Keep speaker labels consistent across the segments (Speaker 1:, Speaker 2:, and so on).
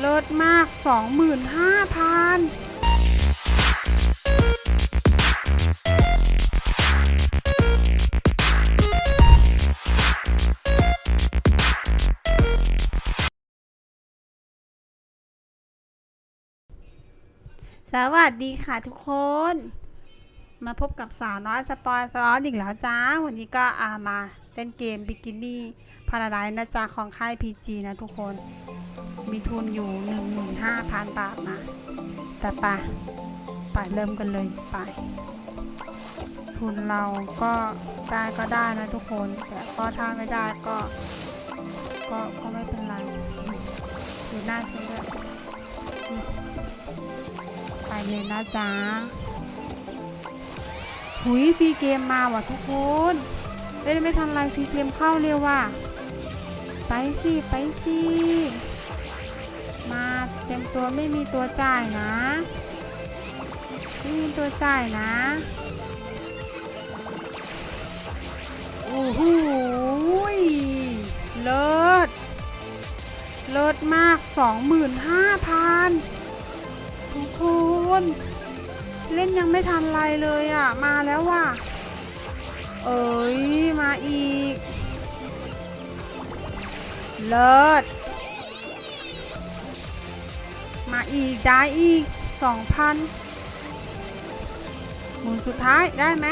Speaker 1: เลิศมาก 25,000สวัสดีค่ะทุกคน มาพบกับสาวน้อยสปอยสล้ออีกแล้วจ้า วันนี้ก็อามาเล่นเกมบิกินี่พาราไดนะจ๊ะของค่าย PG นะทุกคน มีทุนอยู่ 15,000 บาทนะ แต่ไปไปเริ่มกันเลยไป ทุนเราก็ได้ก็ได้นะทุกคน แต่ก็ถ้าไม่ได้ก็ ก็ก็ไม่เป็นไรดูหน้าฉันด้วยไปเลยนะจ๊ะหุยฟีเกมมาว่ะทุกคนเล่นไม่ทันไรฟีเกมเข้าเร็วว่ะไปสิ ไปสิ เต็มตัวไม่มีตัวจ่ายนะ ไม่มีตัวจ่ายนะโอ้โหยเลิศเลิศมาก 25,000ทุกคนเล่นยังไม่ทันไรเลยอะ มาแล้วว่ะ เอ้ย มาอีก เลิศ มาอีก ได้อีก 2,000หมุนสุดท้ายได้ไหม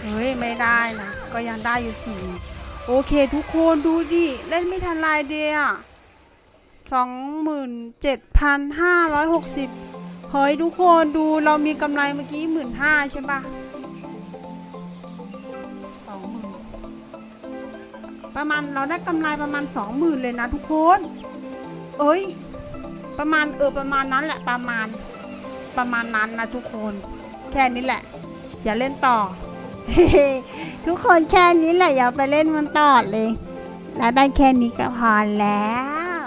Speaker 1: เฮ้ย ไม่ได้นะ ก็ยังได้อยู่สี่โอเคทุกคนดูดิ เล่นไม่ทันไรเดียอะสองหมื่นเจ็ดพันห้าร้อยหกสิบเฮ้ยทุกคนดูเรามีกำไรเมื่อกี้หมื่นห้าใช่ปะสองหมื่นประมาณเราได้กำไรประมาณสองหมื่นเลยนะทุกคน เอ้ย ประมาณเออประมาณนั้นแหละประมาณประมาณนั้นนะทุกคนแค่นี้แหละ อย่าเล่นต่อ ทุกคนแค่นี้แหละอย่าไปเล่นมันต่อเลย แล้วได้แค่นี้ก็พอแล้ว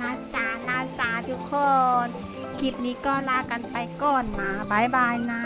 Speaker 1: นะจ๊ะนะจ๊ะทุกคนคลิปนี้ก็ลากันไปก่อนนะบายบายนะ